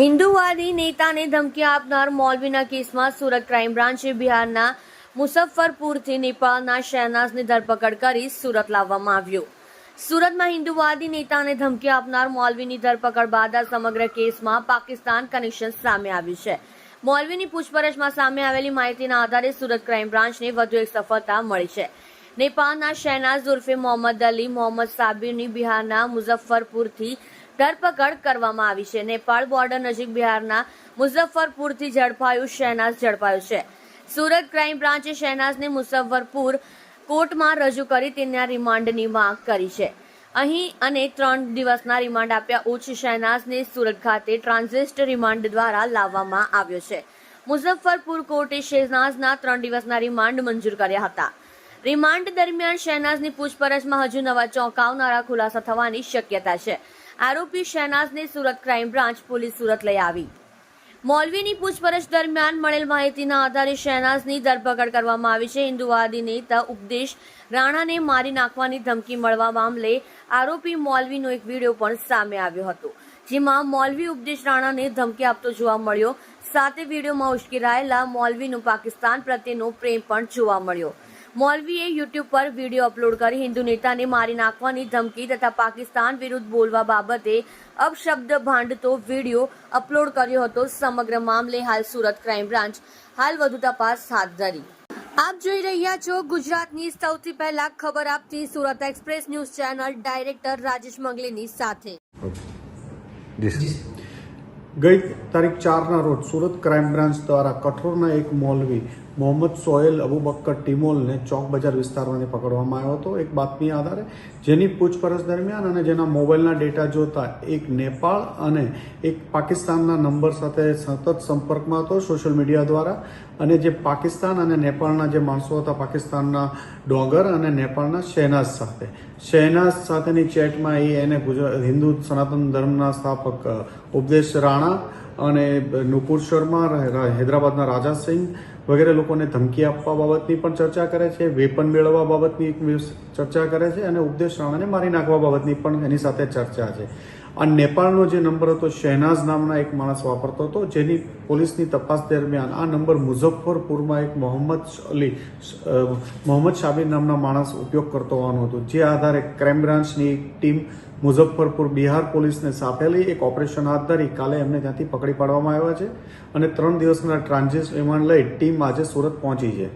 હિન્દુવાદી નેતાને ધમકી આપનાર મૌલવીના કેસમાં સુરત ક્રાઇમ બ્રાન્ચે બિહારના મુસફ્ફરપુરથી નેપાળના શહેનાઝની ધરપકડ કરી સુરત લાવવામાં આવ્યો. સુરતમાં હિન્દુવાદી નેતાને ધમકી આપનાર મૌલવીની ધરપકડ બાદ આ સમગ્ર કેસમાં પાકિસ્તાન કનેક્શન સામે આવ્યું છે. મૌલવીની પૂછપરછમાં સામે આવેલી માહિતીના આધારે સુરત ક્રાઇમ બ્રાન્ચને વધુ એક સફળતા મળી છે. નેપાળના શહેનાઝ ઉર્ફે મોહમ્મદ અલી, મોહમ્મદ સાબિરની બિહારના મુઝફ્ફરપુરથી ધરપકડ કરવામાં આવી છે. નેપાળ બોર્ડર નજીક બિહારના મુઝફ્ફરપુરથી ઝડપાયું શહેનાઝ ઝડપાયું છે. સુરત ક્રાઇમ બ્રાન્ચે શહેનાઝને મુઝફ્ફરપુર કોર્ટમાં રજૂ કરી તેના રિમાન્ડની માંગ કરી છે. અહીં અને ત્રણ દિવસના રિમાન્ડ આપ્યા ઉચ્ચ શહેનાઝને સુરત ખાતે ટ્રાન્ઝિસ્ટ રિમાન્ડ દ્વારા લાવવામાં આવ્યો છે. મુઝફ્ફરપુર કોર્ટે શહેનાઝના ત્રણ દિવસના રિમાન્ડ મંજૂર કર્યા હતા. રિમાન્ડ દરમિયાન શહેનાઝની પૂછપરછમાં હજુ નવા ચોંકાવનારા ખુલાસા થવાની શક્યતા છે. આરોપી શહેનાઝને Surat crime branch police Surat લઈ આવી. મૌલવીની પૂછપરછ દરમિયાન મળેલ માહિતીના આધારે શહેનાઝની ધરપકડ કરવામાં આવી છે. હિન્દુવાદી નેતા ઉપદેશ રાણાને મારી નાખવાની ધમકી મળવા મામલે આરોપી મૌલવીનો એક વીડિયો પણ સામે આવ્યો હતો, જેમાં મૌલવી ઉપદેશ રાણાને ધમકી આપતો જોવા મળ્યો. સાથે વિડીયોમાં ઉશ્કેરાયેલા મૌલવીનો પાકિસ્તાન પ્રત્યેનો પ્રેમ પણ જોવા મળ્યો. મૌલવીએ યુટ્યુબ પર વીડિયો અપલોડ કરી હિન્દુ નેતાને મારી નાખવાની ધમકી તથા પાકિસ્તાન વિરુદ્ધ બોલવા બાબતે અપશબ્દ ભાંડતો વીડિયો અપલોડ કર્યો હતો સમગ્ર મામલે હાલ સુરત ક્રાઇમ બ્રાન્ચ હાલ વધુ તપાસ હાથ ધરી. આપ જોઈ રહ્યા છો ગુજરાતની સૌથી પહેલા ખબર આપતી Surat express news channel director Rajesh મંગલીની સાથે. ગઈ તારીખ ચારના રોજ સુરત ક્રાઇમ બ્રાન્ચ દ્વારા કઠોરના એક મોલવી મોહમ્મદ સોહેલ અબુબક્કર ટિમોલને ચોક બજાર વિસ્તારમાંથી પકડવામાં આવ્યો હતો. એક બાતમી આધારે જેની પૂછપરછ દરમિયાન અને જેના મોબાઈલના ડેટા જોતા એક નેપાળ અને એક પાકિસ્તાનના નંબર સાથે સતત સંપર્કમાં હતો. સોશિયલ મીડિયા દ્વારા અને જે પાકિસ્તાન અને નેપાળના જે માણસો હતા, પાકિસ્તાનના ડોગર અને નેપાળના શહેનાઝ સાથે. શહેનાઝ સાથેની ચેટમાં એ એને ગુજરાત હિન્દુ સનાતન ધર્મના સ્થાપક ઉપદેશ રાણા અને નુપુર શર્મા હૈદરાબાદના રાજા સિંહ વગેરે લોકોને ધમકી આપવા બાબતની પણ ચર્ચા કરે છે, વેપન મેળવવા બાબતની ચર્ચા કરે છે અને ઉપદેશ રાણાને મારી નાખવા બાબતની પણ એની સાથે ચર્ચા છે. આ નેપાળનો જે નંબર હતો, શહેનાઝ નામના એક માણસ વાપરતો હતો, જેની પોલીસની તપાસ દરમિયાન આ નંબર મુઝફ્ફરપુરમાં એક મોહમ્મદ અલી મોહમ્મદ શાબીર નામના માણસ ઉપયોગ કરતો હોવાનો હતો. જે આધારે ક્રાઇમ બ્રાન્ચની એક ટીમ મુઝફ્ફરપુર બિહાર પોલીસને સાપેલી એક ઓપરેશન હાથ ધરી, કાલે એમને ત્યાંથી પકડી પાડવામાં આવ્યા છે અને ત્રણ દિવસના ટ્રાન્ઝિટ રિમાન્ડ લઈ ટીમ આજે સુરત પહોંચી છે.